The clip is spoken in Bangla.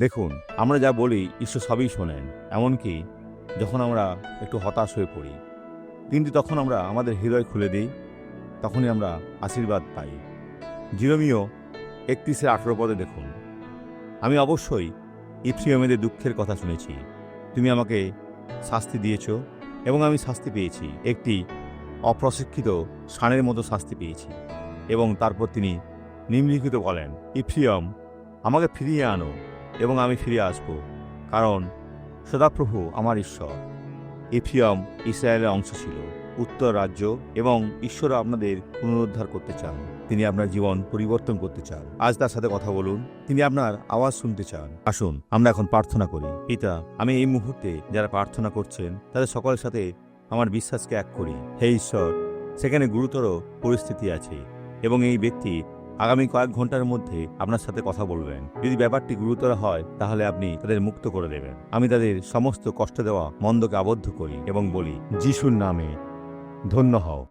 দেখুন, আমরা যা বলি, ঈশ্বর সবই শোনেন। এমনকি যখন আমরা একটু হতাশ হয়ে পড়ি কিন্তু তখন আমরা আমাদের হৃদয় খুলে দিই, তখনই আমরা আশীর্বাদ পাই। জিরোমিও একত্রিশের আঠেরো পদে দেখুন, আমি অবশ্যই ইফ্রিয়মেদের দুঃখের কথা শুনেছি। তুমি আমাকে শাস্তি দিয়েছ এবং আমি শাস্তি পেয়েছি। একটি অপ্রশিক্ষিত ষাঁড়ের মতো শাস্তি পেয়েছি এবং তারপর তিনি নিম্নলিখিত বলেন, ইফ্রিয়ম, আমাকে ফিরিয়ে আনো। এবং আমি ফিরে আসব, কারণ সদাপ্রভু আমার ঈশ্বর। ইফিয়ম ইসরায়েলের অংশ ছিল, উত্তর রাজ্য এবং ঈশ্বর আপনাদের পুনরুদ্ধার করতে চান। তিনি আপনার জীবন পরিবর্তন করতে চান। আজ তার সাথে কথা বলুন। তিনি আপনার আওয়াজ শুনতে চান। আসুন, আমরা এখন প্রার্থনা করি। পিতা, আমি এই মুহূর্তে যারা প্রার্থনা করছেন, তাদের সকলের সাথে আমার বিশ্বাসকে এক করি। হে ঈশ্বর, সেখানে গুরুতর পরিস্থিতি আছে এবং এই ব্যক্তি আগামী কয়েক ঘণ্টার মধ্যে আপনার সাথে কথা বলবেন। যদি ব্যাপারটি গুরুতর হয়, তাহলে আপনি তাদের মুক্ত করে দেবেন। আমি তাদের সমস্ত কষ্ট দেওয়া মন্দকে আবদ্ধ করি এবং বলি, যিশুর নামে ধন্য হও।